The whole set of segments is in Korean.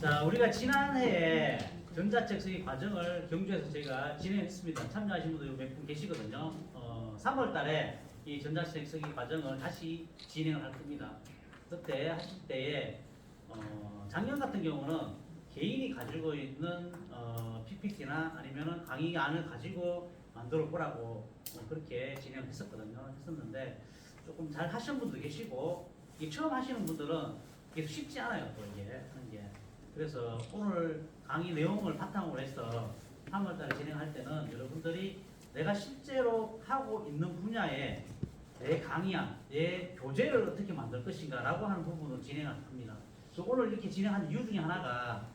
자, 우리가 지난해에 전자책 쓰기 과정을 경주에서 저희가 진행했습니다. 참여하신 분들 몇 분 계시거든요. 어, 3월 달에 이 전자책 쓰기 과정을 다시 진행을 할 겁니다. 그때 하실 때에 어, 작년 같은 경우는 개인이 가지고 있는 어, PPT나 아니면은 강의안을 가지고 만들어 보라고 어, 그렇게 진행했었거든요. 했었는데 조금 잘 하시는 분도 계시고 이게 처음 하시는 분들은 이게 쉽지 않아요. 또 이게 하는 게. 그래서 오늘 강의 내용을 바탕으로 해서 3월달에 진행할 때는 여러분들이 내가 실제로 하고 있는 분야에 내 강의안, 내 교재를 어떻게 만들 것인가라고 하는 부분을 진행을 합니다. 그래서 오늘 이렇게 진행한 이유 중에 하나가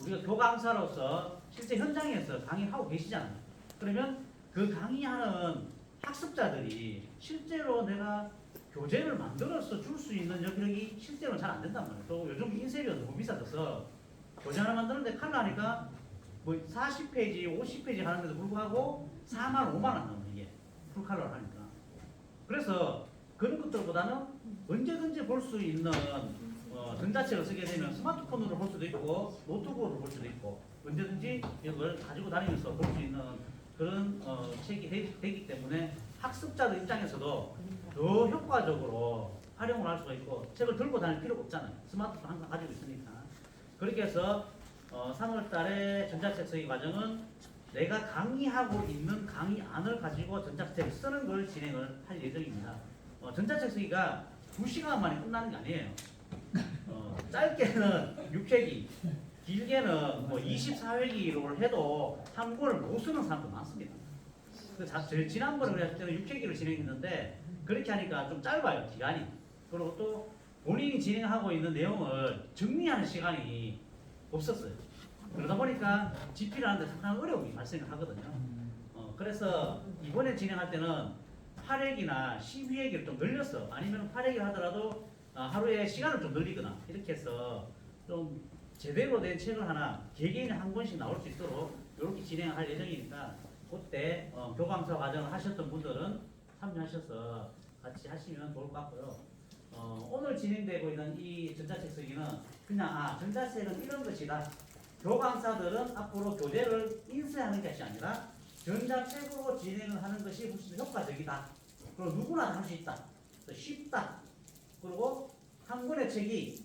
우리가 교강사로서 실제 현장에서 강의하고 계시잖아요. 그러면 그 강의하는 학습자들이 실제로 내가 교재를 만들어서 줄 수 있는 여력이 실제로 잘안 된단 말이에요. 또 요즘 인쇄비가 너무 비싸져서 교재 하나 만드는데 칼로 하니까 뭐 40페이지, 50페이지 하는데도 불구하고 4만 5만 원 나오는 이게 풀칼로를 하니까. 그래서 그런 것들보다는 언제든지 볼 수 있는 어, 전자책을 쓰게 되면 스마트폰으로 볼 수도 있고 노트북으로 볼 수도 있고 언제든지 이걸 가지고 다니면서 볼 수 있는 그런 어, 책이 되, 되기 때문에 학습자들 입장에서도 더 효과적으로 활용을 할 수가 있고 책을 들고 다닐 필요가 없잖아요. 스마트폰 항상 가지고 있으니까. 그렇게 해서 어, 3월 달에 전자책 쓰기 과정은 내가 강의하고 있는 강의안을 가지고 전자책을 쓰는 걸 진행을 할 예정입니다. 어, 전자책 쓰기가 2시간 만에 끝나는 게 아니에요. 어, 짧게는 6회기, 길게는 뭐 24회기로 해도 한 권을 못 쓰는 사람도 많습니다. 그 자- 저 지난번에 우리 할 때는 6회기로 진행했는데 그렇게 하니까 좀 짧아요 기간이. 그리고 또 본인이 진행하고 있는 내용을 정리하는 시간이 없었어요. 그러다 보니까 집필을 하는데 상당히 어려움이 발생을 하거든요. 어, 그래서 이번에 진행할 때는 8회기나 12회기를 좀 늘렸어. 아니면 8회기 하더라도 어, 하루에 시간을 좀 늘리거나 이렇게 해서 좀 제대로 된 책을 하나 개개인이 한 권씩 나올 수 있도록 이렇게 진행할 예정이니까 그때 어, 교감사 과정을 하셨던 분들은 참여하셔서 같이 하시면 좋을 것 같고요. 어, 오늘 진행되고 있는 이 전자책 쓰기는 그냥 아 전자책은 이런 것이다. 교감사들은 앞으로 교재를 인쇄하는 것이 아니라 전자책으로 진행을 하는 것이 훨씬 효과적이다. 그리고 누구나 할 수 있다. 또 쉽다. 그리고 한 권의 책이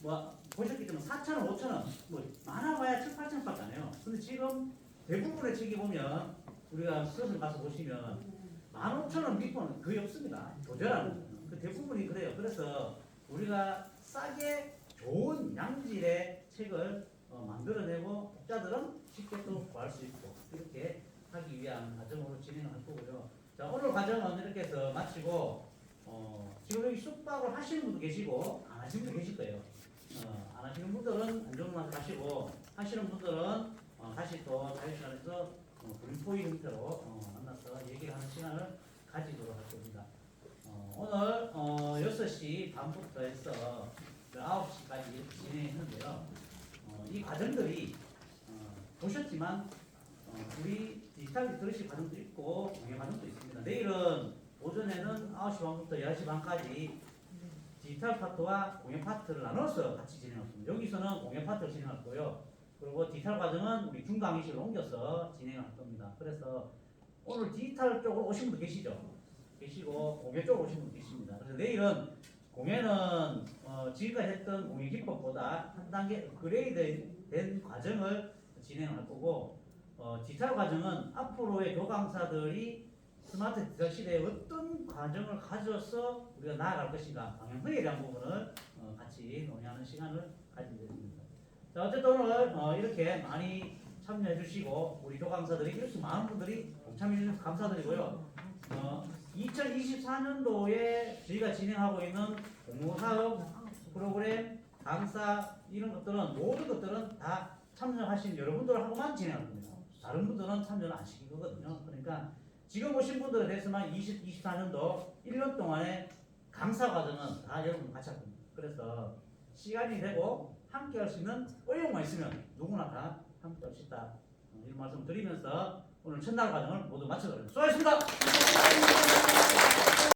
뭐 보셨기 때문에 4천 원, 5천 원, 뭐 많아봐야 7, 8천 원밖에 안 해요. 근데 지금 대부분의 책이 보면 우리가 수업을 가서 보시면 15,000원 밑보는 거의 없습니다. 거는. 그 대부분이 그래요. 그래서 우리가 싸게 좋은 양질의 책을 어, 만들어내고 독자들은 쉽게 또 구할 수 있고 이렇게 하기 위한 과정으로 진행을 할 거고요. 자 오늘 과정은 이렇게 해서 마치고 어, 지금 여기 숙박을 하시는 분도 계시고 안 하시는 분도 계실 거예요. 어, 안 하시는 분들은 안정만 가시고 하시는 분들은 어, 다시 또 자유시간에서 어, 불포이 형태로 어, 만나서 얘기를 하는 시간을 가지도록 할 겁니다. 어, 오늘 어, 6시 반부터 해서 9시까지 이렇게 진행했는데요. 어, 이 과정들이 어, 보셨지만 어, 우리 디지털 들으실 과정도 있고 공연 과정도 있습니다. 내일은 오전에는 9시 반부터 10시 반까지 디지털 파트와 공연 파트를 나눠서 같이 진행했습니다. 여기서는 공연 파트를 진행할 거고요. 그리고 디지털 과정은 우리 중강의실로 옮겨서 진행할 겁니다. 그래서 오늘 디지털 쪽으로 오신 분도 계시죠? 계시고 공연 쪽으로 오신 분도 계십니다. 그래서 내일은 공연은 어, 지금까지 했던 공연 기법보다 한 단계 업그레이드 된 과정을 진행할 거고 어, 디지털 과정은 앞으로의 교강사들이 스마트 디지털 시대에 어떤 과정을 가져서 우리가 나아갈 것인가 방향성에 대한 부분을 어, 같이 논의하는 시간을 가지게 됩니다. 자 어쨌든 오늘 어, 이렇게 많이 참여해 주시고 우리 교강사들이 이렇게 많은 분들이 참여해 주셔서 감사드리고요. 어, 2024년도에 저희가 진행하고 있는 공모사업 프로그램 강사 이런 것들은 모든 것들은 다 참여하신 여러분들하고만 진행할 겁니다. 다른 분들은 참여를 안 시킬 거거든요. 그러니까 지금 오신 분들에 대해서만 20, 24년도 1년 동안의 강사 과정은 다 여러분 같이 할 겁니다. 그래서 시간이 되고 함께 할 수 있는 의욕만 있으면 누구나 다 함께 할 수 있다. 어, 이런 말씀 드리면서 오늘 첫날 과정을 모두 마쳐드립니다. 수고하셨습니다.